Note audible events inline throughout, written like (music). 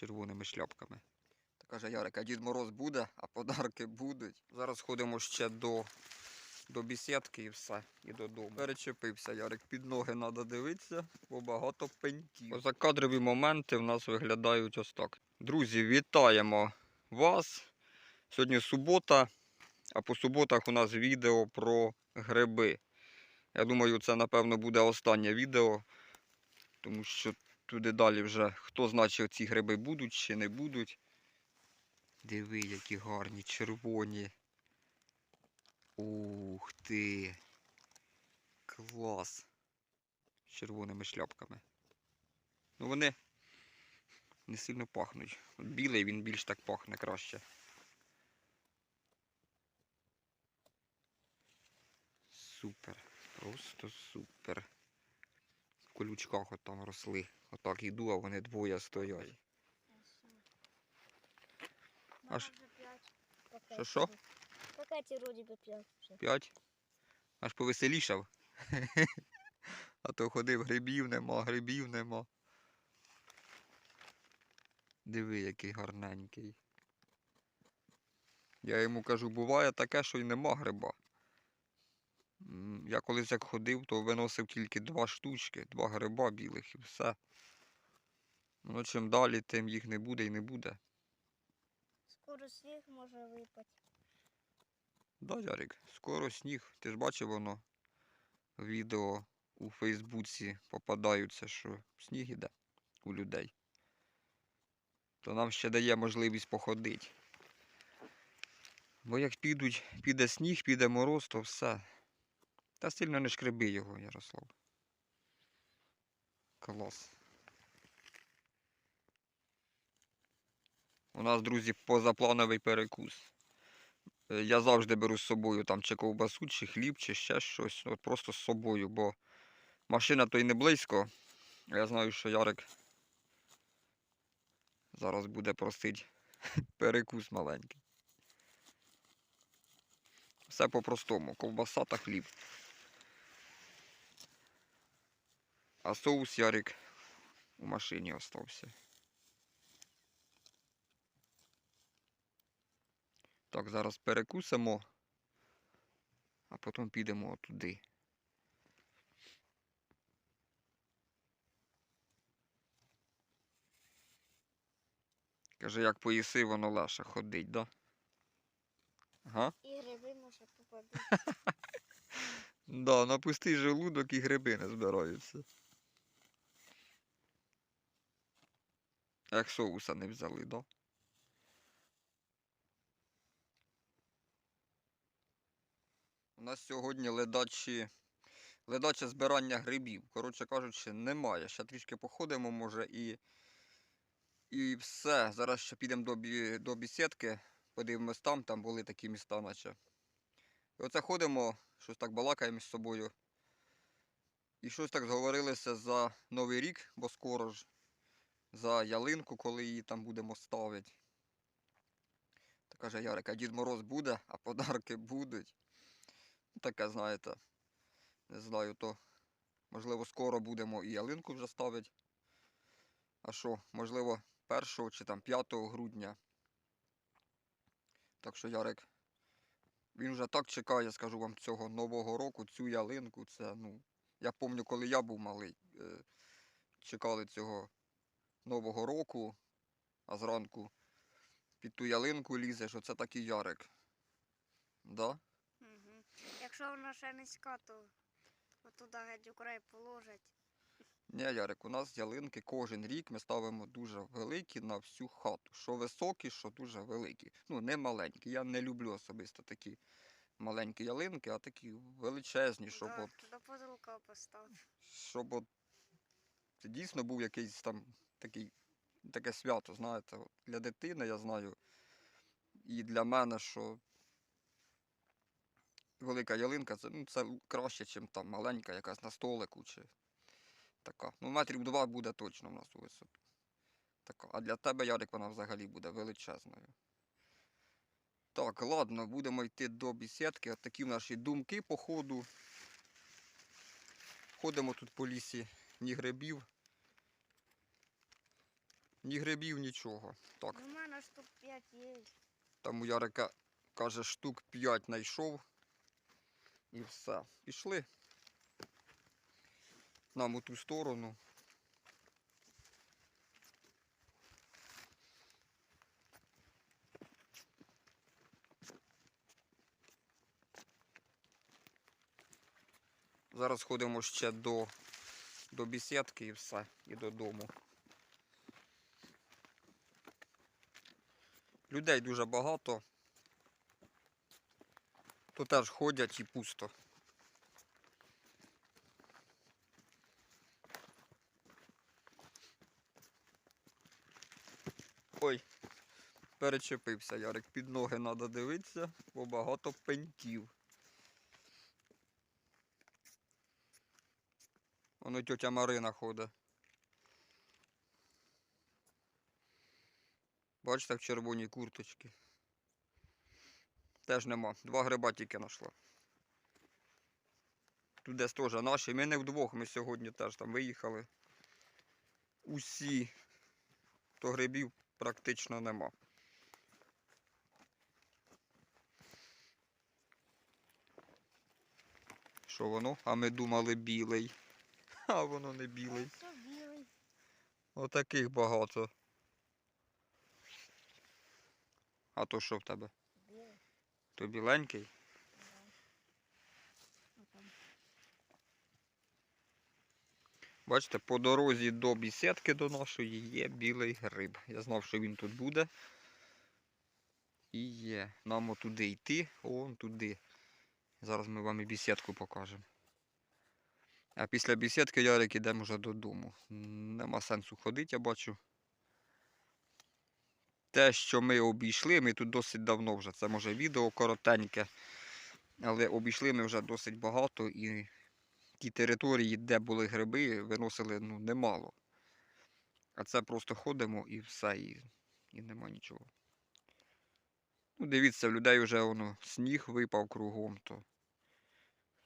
червоними шляпками. Та каже Ярик, а Дід Мороз буде, а подарки будуть. Зараз ходимо ще до, до бісідки і все, і додому. Перечепився Ярик, під ноги треба дивитися, бо багато пеньків. Закадрові моменти в нас виглядають ось так. Друзі, вітаємо вас. Сьогодні субота, а по суботах у нас відео про гриби. Я думаю, це напевно буде останнє відео, тому що туди далі вже хто знає, чи ці гриби будуть чи не будуть. Диви, які гарні, червоні. Ух ти. Клас. З червоними шляпками. Ну вони не сильно пахнуть. От білий він більш так пахне краще. Супер. Просто супер. В колючках от там росли. Отак йду, а вони двоє стоять. Аж- Що, що? Пакеті вроді би п'ять. П'ять. Аж повеселішав. (laughs) А то ходив, грибів нема, грибів нема. Диви, який гарненький. Я йому кажу, буває таке, що й нема гриба. Я колись як ходив, то виносив тільки два штучки, два гриба білих і все. Ну, чим далі, тим їх не буде і не буде. Скоро сніг може випати. Да, Ярик, скоро сніг. Ти ж бачив воно відео у Фейсбуці попадаються, що сніг іде у людей. То нам ще дає можливість походити. Бо як підуть, піде сніг, піде мороз, то все. Та сильно не шкреби його, Ярослав. Клас. У нас, друзі, позаплановий перекус. Е, Я завжди беру з собою там чи ковбасу, чи хліб, чи ще щось. От просто з собою, бо машина то й не близько. Я знаю, що Ярик зараз буде просить (laughs) перекус маленький. Все по-простому. Ковбаса та хліб. А соус Ярик у машині остався. Так, зараз перекусимо, а потім підемо туди. Каже, як поїси, воно легше ходить, да? Ага. І гриби може попадуть. (laughs) Да, на пустий желудок і гриби не збираються. Як соуса не взяли, да? У нас сьогодні ледачі, ледаче збирання грибів. Коротше кажучи, немає. Ще трішки походимо, може, і, і все. Зараз ще підемо до, бі, до бісідки, подивимось там, там були такі міста, наче. І оце ходимо, щось так балакаємо між собою. І щось так зговорилися за Новий рік, бо скоро ж, за ялинку, коли її там будемо ставити. Та каже Ярик, а Дід Мороз буде, а подарки будуть. Таке, знаєте, не знаю, то можливо скоро будемо і ялинку вже ставити. А що, можливо, 1 чи там 5 грудня. Так що Ярик він вже так чекає, скажу вам, цього нового року, цю ялинку. Це, ну, я пам'ятаю, коли я був малий, е, чекали цього нового року, а зранку під ту ялинку лізе, що це такий ярик. Да? Якщо вона ще низька, то отуди геть у край положать. Ні, Ярик, у нас ялинки кожен рік ми ставимо дуже великі на всю хату. Що високі, що дуже великі. Ну, не маленькі. Я не люблю особисто такі маленькі ялинки, а такі величезні, щоб до, от до потолка постав. щоб от це дійсно був якийсь там такий, таке свято, знаєте. От для дитини я знаю. І для мене, що велика ялинка це, ну, це краще, ніж там маленька якась на столику чи така. Ну, метрів два буде точно в нас у висоту. Така. А для тебе, Ярик, вона взагалі буде величезною. Так, ладно, будемо йти до бісідки. От такі в наші думки по ходу. Ходимо тут по лісі, ні грибів. Ні грибів, нічого. Так, У мене штук 5 є. там у Ярика каже, штук 5 знайшов. І все. Пішли. Нам у ту сторону. Зараз ходимо ще до, до бісідки і все, і додому. Людей дуже багато. То теж ходять і пусто. Ой, перечепився Ярик, під ноги треба дивитися, бо багато пеньків. Воно тьотя Марина ходить. Бачите, в червоній курточці. Теж нема. Два гриба тільки знайшла. Тут десь теж наші. Ми не вдвох, ми сьогодні теж там виїхали. Усі. То грибів практично нема. Що воно? А ми думали білий. А воно не білий. Білий. Отаких багато. А то що в тебе? То біленький? Бачите, по дорозі до бісідки до нашої є білий гриб. Я знав, що він тут буде. І є. Нам туди йти, он туди. Зараз ми вам і бісідку покажемо. А після бісідки Ярик ідемо вже додому. Нема сенсу ходити, я бачу. Те, що ми обійшли, ми тут досить давно вже. Це може відео коротеньке. Але обійшли ми вже досить багато і ті території, де були гриби, виносили ну, немало. А це просто ходимо і все, і, і нема нічого. Ну, дивіться, в людей вже воно сніг випав кругом, то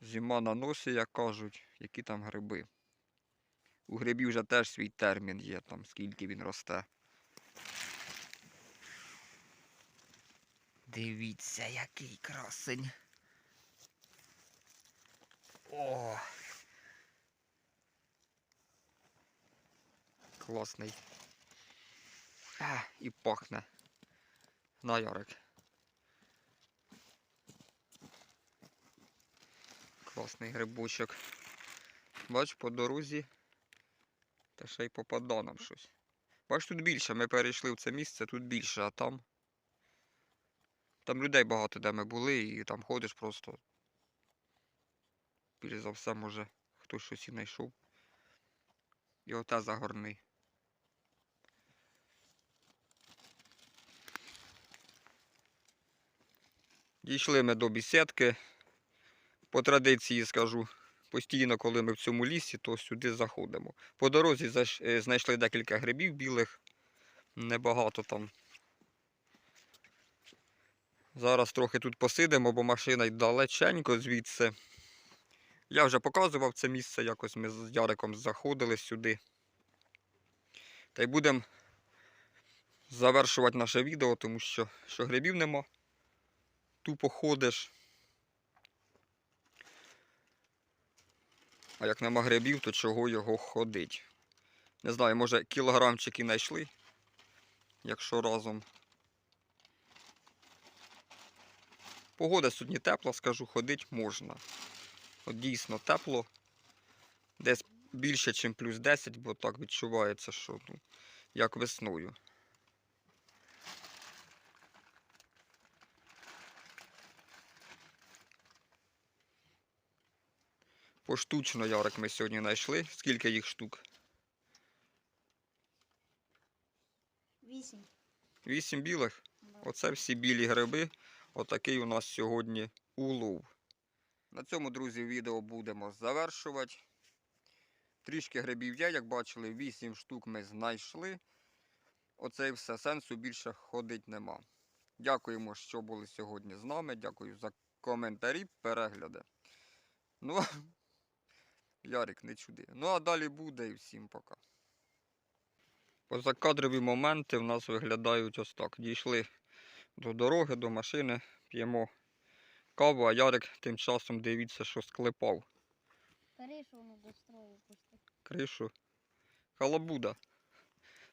зима на носі, як кажуть, які там гриби. У грибів вже теж свій термін є, там скільки він росте. Дивіться, який красень. О! Класний. А, і пахне. На Ярик. Класний грибочок. Бач, по дорозі. Та ще й попада нам щось. Бач, тут більше. Ми перейшли в це місце, тут більше, а там. Там людей багато, де ми були, і там ходиш просто. Більш за все, може, хтось щось і знайшов. І оте загорний. Дійшли ми до бісідки. По традиції скажу, постійно, коли ми в цьому лісі, то сюди заходимо. По дорозі е, знайшли декілька грибів білих, небагато там. Зараз трохи тут посидимо, бо машина й далеченько звідси. Я вже показував це місце, якось ми з Яриком заходили сюди. Та й будемо завершувати наше відео, тому що, що грибів нема. Тупо ходиш. А як нема грибів, то чого його ходить? Не знаю, може кілограмчики знайшли, якщо разом. Погода сьогодні тепла, скажу, ходить можна. От дійсно тепло. Десь більше, ніж плюс 10, бо так відчувається, що ну, як весною. Поштучно ярик ми сьогодні знайшли. Скільки їх штук? Вісім. Вісім білих. Оце всі білі гриби. Отакий у нас сьогодні улов. На цьому, друзі, відео будемо завершувати. Трішки грибів є, як бачили, 8 штук ми знайшли. Оце і все сенсу більше ходить нема. Дякуємо, що були сьогодні з нами. Дякую за коментарі, перегляди. Ну, (laughs) Ярик, не чуди. Ну а далі буде і всім пока. Позакадрові моменти в нас виглядають ось так. Дійшли до дороги, до машини, п'ємо каву, а Ярик тим часом дивіться, що склепав Кришу воно достроїв пусти. кришу. Халабуда.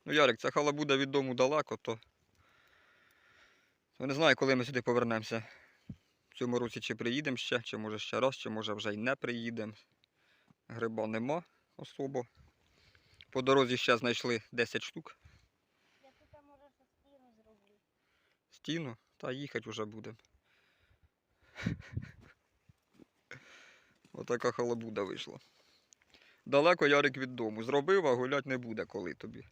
Ну, Ярик, ця халабуда від дому далеко, то. Я не знаю, коли ми сюди повернемося. В цьому році чи приїдемо ще, чи може ще раз, чи може вже й не приїдемо. Гриба нема особо. По дорозі ще знайшли 10 штук. Я тут може ще стіну зроблю. Стіну, та їхати вже будемо. Отака халабуда вийшла. Далеко Ярик від дому. Зробив, а гулять не буде коли тобі.